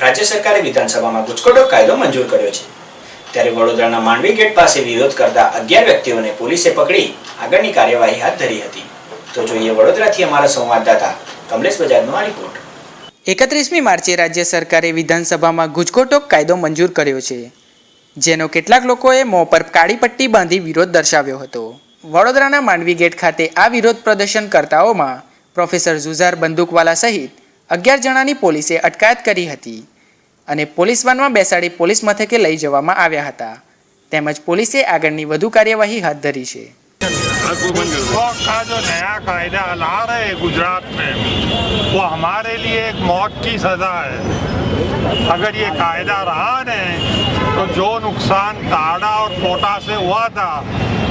રાજ્ય સરકારે વિધાનસભામાં ગુજકોટો કાયદો મંજૂર કર્યો છે. ત્યારે વડોદરાના માંડવી ગેટ પાસે વિરોધ કરતા અગિયાર વ્યક્તિઓને પોલીસે પકડી આગળની કાર્યવાહી હાથ ધરી હતી. તો જોઈએ વડોદરાથી અમારા સંવાદદાતા કમલેશ બજાજનો આ રિપોર્ટ. એકત્રીસમી માર્ચે રાજ્ય સરકારે વિધાનસભામાં ગુજકોટોક કાયદો મંજૂર કર્યો છે, જેનો કેટલાક લોકોએ મોં પર કાળી પટ્ટી બાંધી વિરોધ દર્શાવ્યો હતો. વડોદરાના માંડવી ગેટ ખાતે આ વિરોધ પ્રદર્શનકર્તાઓમાં પ્રોફેસર ઝુઝાર બંદૂકવાલા સહિત અગિયાર જણાની પોલીસે અટકાયત કરી હતી. અને પોલીસ વાનમાં બેસાડી પોલીસ મથકે લઈ જવામાં આવ્યા હતા તેમજ પોલીસે આગળની વધુ કાર્યવાહી હાથ ધરી છે वॉक का जो नया कायदा ला रहे हैं गुजरात में वो हमारे लिए एक मौत की सजा है अगर ये कायदा रहा ने तो जो नुकसान ताड़ा और कोटा से हुआ था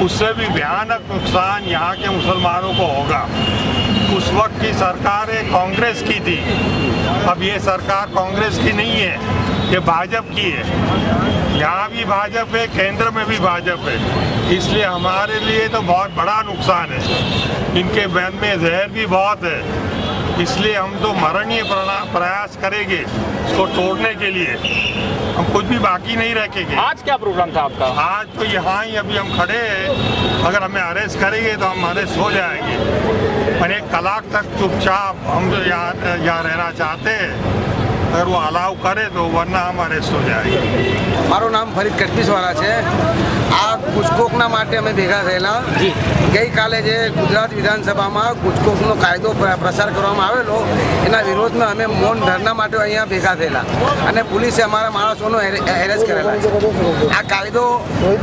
उससे भी भयानक नुकसान यहाँ के मुसलमानों को होगा उस वक्त की सरकारें कांग्रेस की थी। अब ये सरकार कांग्रेस की नहीं है, ये भाजपा की है। यहाँ भी भाजपा है, केंद्र में भी भाजपा है। इसलिए हमारे लिए तो बहुत बड़ा नुकसान है। इनके बैन में जहर भी बहुत है। इसलिए हम तो मरणीय प्रयास करेंगे इसको तोड़ने के लिए। हम कुछ भी बाकी नहीं रखेंगे। आज क्या प्रोग्राम था आपका? आज तो यहाँ ही अभी हम खड़े हैं। अगर हमें अरेस्ट करेंगे तो हम अरेस्ट हो जाएँगे। मैंने एक कलाक तक चुपचाप हम तो यहाँ यहाँ रहना चाहते हैं। अगर वो अलाउ करे तो वरना हम अरेस्ट हो जाएंगे મારું નામ ફરીદ કટપીસવાળા છે આ ગુજકોકના માટે અમે ભેગા થયેલા ગઈકાલે જે ગુજરાત વિધાનસભામાં ગુજકોકનો કાયદો પ્ર- પ્રસાર કરવામાં આવેલો એના વિરોધમાં અમે મૌન ધરના માટે અહીંયા ભેગા થયેલા અને પોલીસે અમારા માણસોનો એરેસ્ટ કરેલા છે આ કાયદો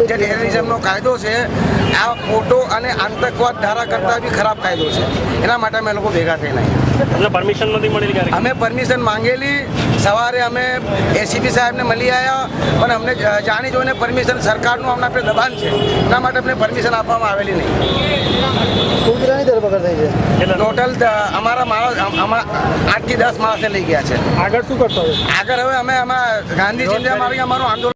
જે ટેરરિઝમનો કાયદો છે આ ફોટો અને આતંકવાદ ધારા કરતાં બી ખરાબ કાયદો છે એના માટે અમે લોકો ભેગા થયેલા અહીંયા તમને પરમિશન નથી મળેલી ક્યારે અમે પરમિશન માંગેલી સવારે અમે એસીપી સાહેબને મળી આવ્યા પણ અમને જાણી જોઈને પરમિશન સરકારનું અમને આપણે દબાણ છે. એના માટે અમને પરમિશન આપવામાં આવેલી નહીં. ટોટલ અમારા માણસ આઠ અમા- આઠથી દસ માણસને લઈ ગયા છે. આગળ શું કરશો આગળ હવે અમે અમારા ગાંધી ચિંતા મારી અમારું આંદોલન